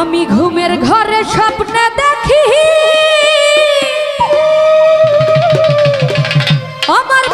আমি ঘুমের ঘরে স্বপ্ন দেখি। আমার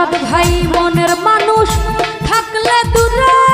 সৎ ভাই মনের মানুষ থাকলে দূরে।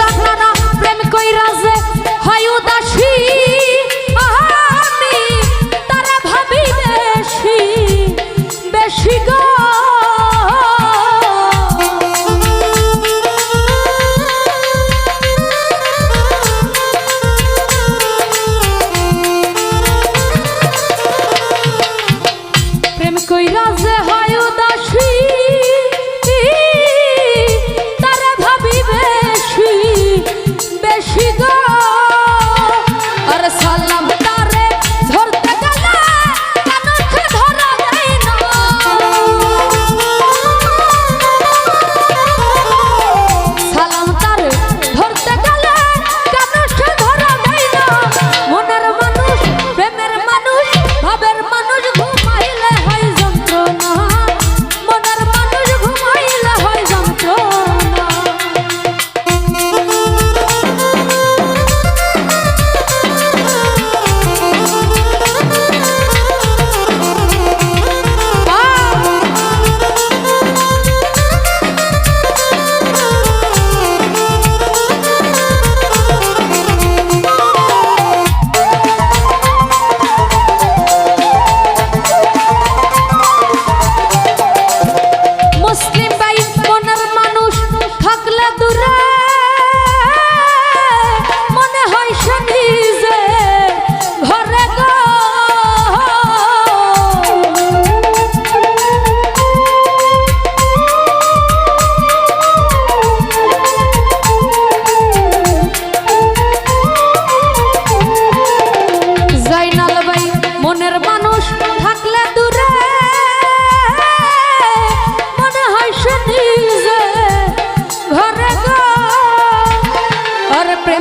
ডাকারা প্রেম কইরা যে হয় উদাসী।